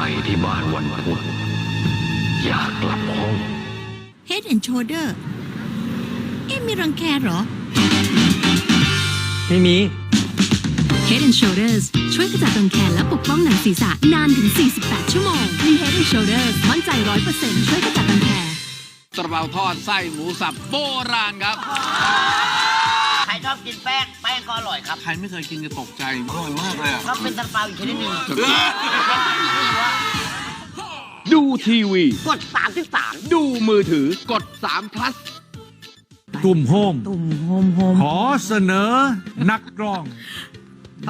ไปที่บ้านวันพุธอยากกลับห้อง Head and Shoulder เอ๊ะมีรังแคเหรอ ไม่มี Head and Shoulders ช่วยขจัดรังแคและปกป้องหนังศีรษะนานถึง 48 ชั่วโมงมี Head and Shoulders มั่นใจ 100%ช่วยขจัดรังแค กระเป๋าทอดไส้หมูสับโบราณครับใครชอบ กินแป้ง แป้งก็อร่อยครับใครไม่เคยกินจะตกใจอร่อยมากเลยอะก็เป็นซาลาเปาอีกชนิดหนึ่งดูทีวี กด33ดูมือถือกด3 plus กลุ่มโฮม ตุ่มโฮมโฮมขอเสนอนักร้อง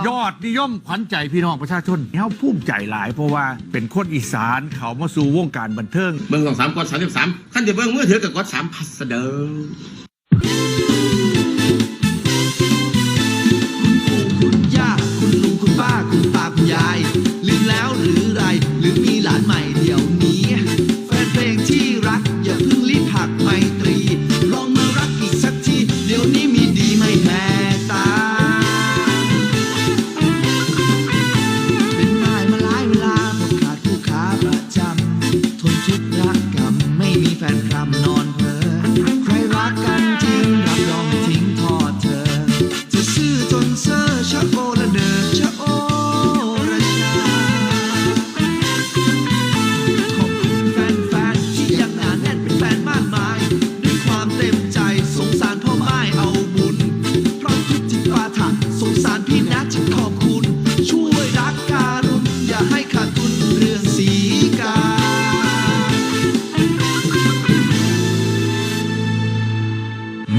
ยอดนิยมขวัญใจพี่น้องประชาชนเขาภูมิใจหลายเพราะว่าเป็นคนอีสานเขามาสู่วงการบันเทิง เบิ่งสองสามกดสามสิบสามขั้นจะเบิ่งมือถือกับกดสามพัสเดอคุ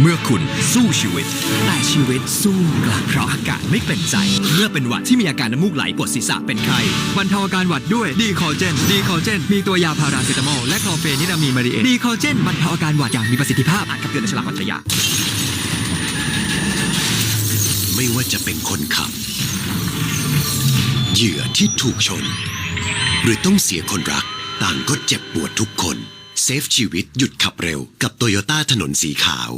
เมื่อคุณสู้ชีวิต แต่ชีวิตสู้กลับเพราะอากาศไม่เป็นใจ เมื่อเป็นหวัดที่มีอาการน้ำมูกไหลปวดศีรษะเป็นไข้บรรเทาอาการหวัดด้วยดีคอเจน ดีคอเจน มีตัวยาพาราเซตามอลและคลอเฟนิรามีมารีเอดีคอเจนบรรเทาอาการหวัดอย่างมีประสิทธิภาพอ่านคำเตือนในฉลากวัตยา ไม่ว่าจะเป็นคนขับ เหยื่อที่ถูกชน หรือต้องเสียคนรัก ต่างก็เจ็บปวดทุกคน เซฟชีวิตหยุดขับเร็วกับโตโยต้าถนนสีขาว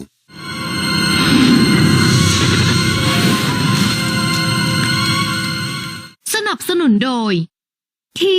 นับสนุนโดยที